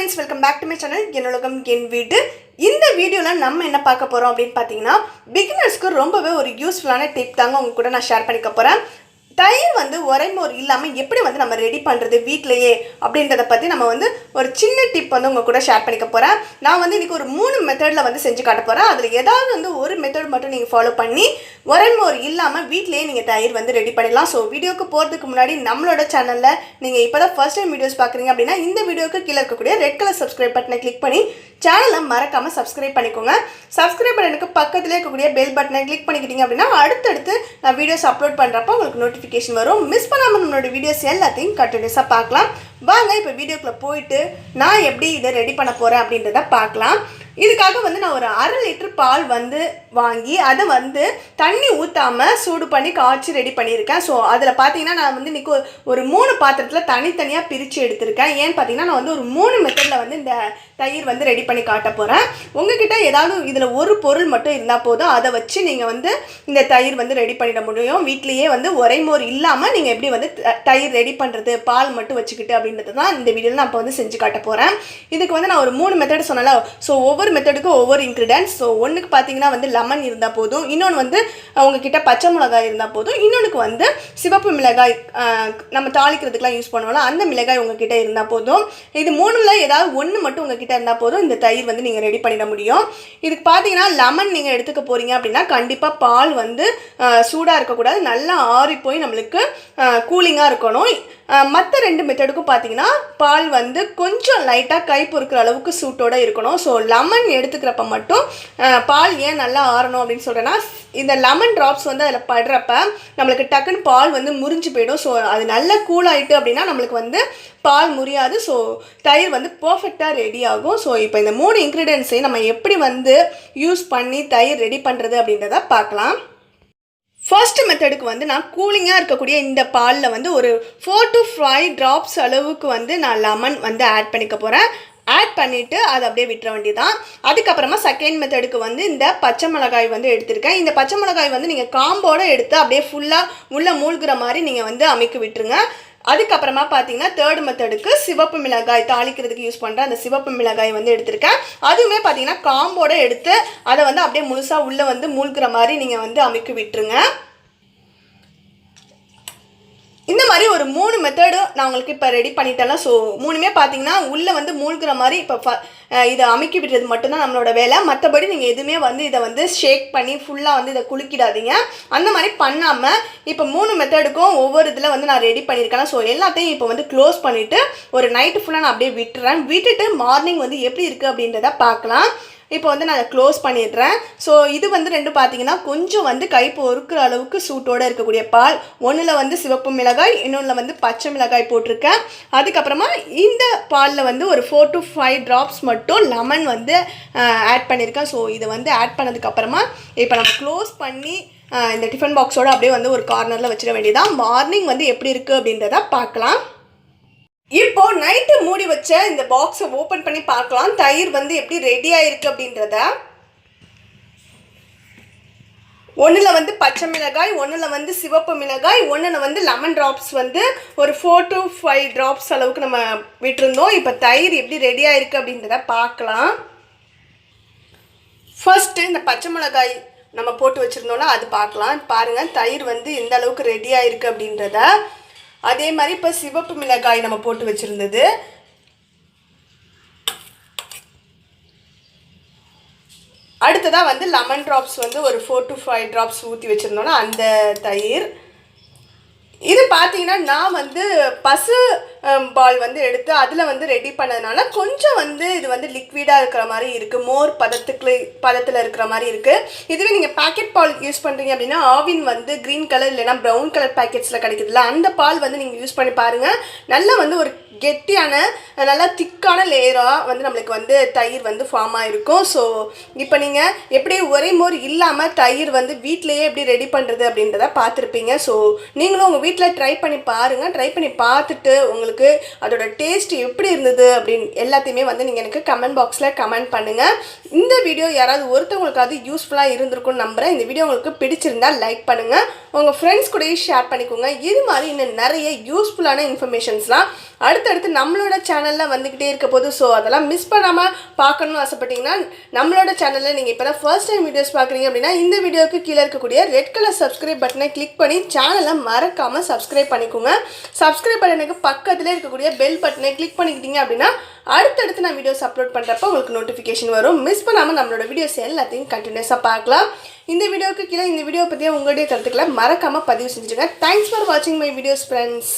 Friends welcome back to my channel என்னுலகம் என் வீடு. இந்த வீடியோவில் நம்ம என்ன பார்க்க போகிறோம் அப்படின்னு பார்த்தீங்கன்னா பிகினர்ஸ்க்கு ரொம்பவே ஒரு யூஸ்ஃபுல்லான டிப் தாங்க உங்க கூட நான் ஷேர் பண்ணிக்க போகிறேன் தயிர் வந்து உரைமோர் இல்லாமல் எப்படி வந்து நம்ம ரெடி பண்ணுறது வீட்டிலையே அப்படின்றத பற்றி நம்ம வந்து ஒரு சின்ன டிப் வந்து உங்கள் கூட ஷேர் பண்ணிக்க போகிறேன் நான் வந்து இன்றைக்கி ஒரு மூணு மெத்தடில் வந்து செஞ்சு காட்ட போகிறேன் அதில் ஏதாவது வந்து ஒரு மெத்தட் மட்டும் நீங்கள் ஃபாலோ பண்ணி உரைமோர் இல்லாமல் வீட்டிலேயே நீங்கள் தயிர் வந்து ரெடி பண்ணிடலாம். ஸோ வீடியோக்கு போகிறதுக்கு முன்னாடி நம்மளோட சேனலில் நீங்கள் இப்போ தான் ஃபர்ஸ்ட் டைம் வீடியோஸ் பார்க்குறீங்க அப்படின்னா இந்த வீடியோக்கு கீழே இருக்கக்கூடிய ரெட் கலர் சப்ஸ்கிரைப் பட்டனை கிளிக் பண்ணி சேனலை மறக்காமல் சப்ஸ்கிரைப் பண்ணிக்கோங்க. சப்ஸ்கிரைப் பட்டனுக்கு பக்கத்திலே இருக்கக்கூடிய பெல் பட்டனை கிளிக் பண்ணிக்கிட்டீங்க அப்படின்னா அடுத்தடுத்து நான் வீடியோஸ் அப்லோட் பண்ணுறப்போ உங்களுக்கு நோட்டிஃபிகேஷன் வரும். மிஸ் பண்ணாமல் நம்மளோட வீடியோஸ் எல்லாத்தையும் கண்டினியூஸாக பார்க்கலாம். வாங்க இப்போ வீடியோக்குள்ளே போயிட்டு நான் எப்படி இதை ரெடி பண்ண போகிறேன் அப்படின்றத பார்க்கலாம். இதுக்காக வந்து நான் ஒரு அரை லிட்டர் பால் வந்து வாங்கி அதை வந்து தண்ணி ஊற்றாமல் சூடு பண்ணி காய்ச்சி ரெடி பண்ணியிருக்கேன். ஸோ அதில் பார்த்தீங்கன்னா நான் வந்து இன்றைக்கி ஒரு மூணு பாத்திரத்தில் தனித்தனியாக பிரித்து எடுத்திருக்கேன். ஏன்னு பார்த்தீங்கன்னா நான் வந்து ஒரு மூணு மெத்தடில் வந்து இந்த தயிர் வந்து ரெடி பண்ணி காட்ட போகிறேன் உங்ககிட்ட ஏதாவது இதில் ஒரு பொருள் மட்டும் இருந்தால் போதும். அதை வச்சு நீங்கள் வந்து இந்த தயிர் வந்து ரெடி பண்ணிட முடியும். வீட்லேயே வந்து உரைமோர் இல்லாமல் நீங்கள் எப்படி வந்து த- தயிர் ரெடி பண்ணுறது பால் மட்டும் வச்சுக்கிட்டு அப்படின்றது தான் இந்த வீடியோவில் நான் இப்போ வந்து செஞ்சு காட்ட போகிறேன் இதுக்கு வந்து நான் ஒரு மூணு மெத்தட் சொன்னல ஸோ ஒவ்வொரு மெத்தடுக்கும் ஒவ்வொரு இன்க்ரீடியன்ஸ் ஸோ ஒன்றுக்கு பார்த்தீங்கன்னா வந்து லெமன் இருந்தால் போதும். இன்னொன்று வந்து உங்ககிட்ட பச்சை மிளகாய் இருந்தால் போதும். இன்னொன்றுக்கு வந்து சிவப்பு மிளகாய் நம்ம தாளிக்கிறதுக்கெலாம் யூஸ் பண்ணுவோம்ல அந்த மிளகாய் உங்ககிட்ட இருந்தால் போதும். இது மூணுல ஏதாவது ஒன்று மட்டும் உங்ககிட்ட இருந்தால் போதும். இந்த தயிர் வந்து நீங்கள் ரெடி பண்ணிட முடியும். இதுக்கு பார்த்தீங்கன்னா லெமன் நீங்கள் எடுத்துக்க போகிறீங்க அப்படின்னா கண்டிப்பாக பால் வந்து சூடாக இருக்கக்கூடாது. நல்லா ஆறி போய் நம்மளுக்கு கூலிங்காக இருக்கணும். மற்ற ரெண்டு மெத்தடுக்கும் பார்த்தீங்கன்னா பால் வந்து கொஞ்சம் லைட்டாக கை பொறுக்கிற அளவுக்கு சூட்டோட இருக்கணும். ஸோ லெமன் எடுத்துக்கிறப்ப மட்டும் பால் ஏன் நல்லா ஆறணும் அப்படின்னு சொல்கிறேன்னா இந்த லெமன் ட்ராப்ஸ் வந்து அதில் படுறப்ப நம்மளுக்கு டக்குன்னு பால் வந்து முறிஞ்சு போயிடும். ஸோ அது நல்லா கூல் ஆயிட்டு அப்படின்னா நம்மளுக்கு வந்து பால் முறியாது. ஸோ தயிர் வந்து பர்ஃபெக்டாக ரெடி ஆகும். ஸோ இப்போ இந்த மூணு இன்க்ரீடியன்ஸையும் நம்ம எப்படி வந்து யூஸ் பண்ணி தயிர் ரெடி பண்ணுறது அப்படின்றத பார்க்கலாம். ஃபர்ஸ்ட் மெத்தடுக்கு வந்து நான் கூலிங்காக இருக்கக்கூடிய இந்த பாலில் வந்து ஒரு ஃபோர் டு ஃபைவ் ட்ராப்ஸ் அளவுக்கு வந்து நான் லெமன் வந்து ஆட் பண்ணிக்க போகிறேன் ஆட் பண்ணிவிட்டு அதை அப்படியே விட்டுற வேண்டியதான் அதுக்கப்புறமா செகண்ட் மெத்தடுக்கு வந்து இந்த பச்சை மிளகாய் வந்து எடுத்திருக்கேன். இந்த பச்சை மிளகாய் வந்து நீங்கள் காம்போட எடுத்து அப்படியே ஃபுல்லாக உள்ளே மூழ்கிற மாதிரி நீங்கள் வந்து அமைக்க விட்டுருங்க. அதுக்கப்புறமா பார்த்தீங்கன்னா தேர்ட் மெத்தடுக்கு சிவப்பு மிளகாய் தாளிக்கிறதுக்கு யூஸ் பண்ணுற அந்த சிவப்பு மிளகாய் வந்து எடுத்திருக்கேன். அதுவுமே பார்த்தீங்கன்னா காம்போட எடுத்து அதை வந்து அப்படியே முழுசாக உள்ளே வந்து மூழ்கிற மாதிரி நீங்கள் வந்து அமைக்க விட்டுருங்க. இந்த மாதிரி ஒரு மூணு மெத்தடு நான் உங்களுக்கு இப்போ ரெடி பண்ணிட்டேன்னா ஸோ மூணுமே பார்த்தீங்கன்னா உள்ளே வந்து மூழ்கிற மாதிரி இப்போ ஃப இதை அமைக்கி விடுறது மட்டும்தான் நம்மளோட வேலை. மற்றபடி நீங்கள் எதுவுமே வந்து இதை வந்து ஷேக் பண்ணி ஃபுல்லாக வந்து இதை குலுக்கிடாதீங்க. அந்த மாதிரி பண்ணாமல் இப்போ மூணு மெத்தடுக்கும் ஒவ்வொரு இதில் வந்து நான் ரெடி பண்ணியிருக்கேன். ஸோ எல்லாத்தையும் இப்போ வந்து க்ளோஸ் பண்ணிவிட்டு ஒரு நைட்டு ஃபுல்லாக நான் அப்படியே விட்டுறேன். விட்டுட்டு மார்னிங் வந்து எப்படி இருக்குது அப்படின்றத பார்க்கலாம். இப்போ வந்து நான் க்ளோஸ் பண்ணிடுறேன். ஸோ இது வந்து ரெண்டு பார்த்தீங்கன்னா கொஞ்சம் வந்து கை பொறுக்கிற அளவுக்கு சூட்டோட இருக்கக்கூடிய பால். ஒன்றில் வந்து சிவப்பு மிளகாய் இன்னொன்றில் வந்து பச்சை மிளகாய் போட்டிருக்கேன். அதுக்கப்புறமா இந்த பாலில் வந்து ஒரு ஃபோர் டு ஃபைவ் ட்ராப்ஸ் மட்டும் லெமன் வந்து ஆட் பண்ணியிருக்கேன். ஸோ இதை வந்து ஆட் பண்ணதுக்கப்புறமா இப்போ நம்ம க்ளோஸ் பண்ணி இந்த டிஃபன் பாக்ஸோட அப்படியே வந்து ஒரு கார்னரில் வச்சிட வேண்டியதான் மார்னிங் வந்து எப்படி இருக்குது அப்படின்றத பார்க்கலாம். இப்போ நைட்டு மூடி வச்ச இந்த பாக்ஸை ஓப்பன் பண்ணி பார்க்கலாம். தயிர் வந்து எப்படி ரெடி ஆயிருக்கு அப்படின்றத. ஒன்றில் வந்து பச்சை மிளகாய் ஒன்றில் வந்து சிவப்பு மிளகாய் ஒன்றில் வந்து லெமன் ட்ராப்ஸ் வந்து ஒரு ஃபோர் டு ஃபைவ் ட்ராப்ஸ் அளவுக்கு நம்ம விட்டுருந்தோம். இப்போ தயிர் எப்படி ரெடி ஆயிருக்கு அப்படின்றத பார்க்கலாம். ஃபஸ்ட்டு இந்த பச்சை மிளகாய் நம்ம போட்டு வச்சுருந்தோன்னா அது பார்க்கலாம். பாருங்கள் தயிர் வந்து எந்த அளவுக்கு ரெடி ஆயிருக்கு அப்படின்றத. அதே மாதிரி இப்போ சிவப்பு மிளகாய் நம்ம போட்டு வச்சுருந்தது. அடுத்ததாக வந்து லெமன் ட்ராப்ஸ் வந்து ஒரு ஃபோர் டு ஃபைவ் ட்ராப்ஸ் ஊற்றி வச்சுருந்தோன்னா அந்த தயிர். இது பார்த்தீங்கன்னா நான் வந்து பசு Um, பால் வந்து எடுத்து அதில் வந்து ரெடி பண்ணதுனால கொஞ்சம் வந்து இது வந்து லிக்விடாக இருக்கிற மாதிரி இருக்குது மோர் பதத்துக்கு பதத்தில் இருக்கிற மாதிரி இருக்குது இதுவே நீங்கள் பாக்கெட் பால் யூஸ் பண்ணுறீங்க அப்படின்னா ஆவின் வந்து க்ரீன் கலர் இல்லைன்னா ப்ரௌன் கலர் பேக்கெட்ஸில் கிடைக்குதுல்ல அந்த பால் வந்து நீங்கள் யூஸ் பண்ணி பாருங்கள் நல்லா வந்து ஒரு கெட்டியான நல்லா திக்கான லேயராக வந்து நம்மளுக்கு வந்து தயிர் வந்து ஃபார்ம் ஆகிருக்கும் ஸோ இப்போ நீங்கள் எப்படி ஒரே மோர் இல்லாமல் தயிர் வந்து வீட்டிலேயே எப்படி ரெடி பண்ணுறது அப்படின்றத பார்த்துருப்பீங்க. ஸோ நீங்களும் உங்கள் வீட்டில் ட்ரை பண்ணி பாருங்கள் ட்ரை பண்ணி பார்த்துட்டு உங்களுக்கு உங்களுக்கு அதோட டேஸ்ட் எப்படி இருந்தது அப்படின்னு எல்லாத்தையுமே வந்து நீங்கள் எனக்கு கமெண்ட் பாக்ஸில் கமெண்ட் பண்ணுங்கள் இந்த வீடியோ யாராவது ஒருத்தவங்களுக்காவது யூஸ்ஃபுல்லாக இருந்திருக்கும்னு நம்புகிறேன் இந்த வீடியோ உங்களுக்கு பிடிச்சிருந்தா லைக் பண்ணுங்கள் உங்கள் ஃப்ரெண்ட்ஸ் கூடயும் ஷேர் பண்ணிக்கோங்க. இது மாதிரி இன்னும் நிறைய யூஸ்ஃபுல்லான இன்ஃபர்மேஷன்ஸ்லாம் அடுத்தடுத்து நம்மளோட சேனலில் வந்துக்கிட்டே இருக்க போது. ஸோ அதெல்லாம் மிஸ் பண்ணாமல் பார்க்கணும்னு ஆசைப்பட்டீங்கன்னா நம்மளோட சேனலில் நீங்கள் இப்போ தான் ஃபர்ஸ்ட் டைம் வீடியோஸ் பார்க்குறீங்க அப்படின்னா இந்த வீடியோக்கு கீழே இருக்கக்கூடிய ரெட் கலர் சப்ஸ்கிரைப் பட்டனை கிளிக் பண்ணி சேனலை மறக்காமல் சப்ஸ்கிரைப் பண்ணிக்கோங்க. சப்ஸ்கிரைப் பட்டனுக்கு பக்கத்தில் இருக்கக்கூடிய பெல் பட்டனை கிளிக் பண்ணிக்கிட்டீங்க அப்படின்னா அடுத்தடுத்து நான் வீடியோஸ் அப்லோட் பண்ணுறப்ப உங்களுக்கு நோட்டிஃபிகேஷன் வரும். மிஸ் பண்ணாமல் நம்மளோட வீடியோஸ் எல்லாத்தையும் கண்டினியூஸாக பார்க்கலாம். இந்த வீடியோவுக்கு கீழே இந்த வீடியோ பற்றிய உங்களுடைய கருத்துக்களை மறக்காமல் பதிவு செஞ்சுருங்க தேங்க்ஸ் ஃபார் வாட்சிங் மை வீடியோஸ் ஃப்ரெண்ட்ஸ்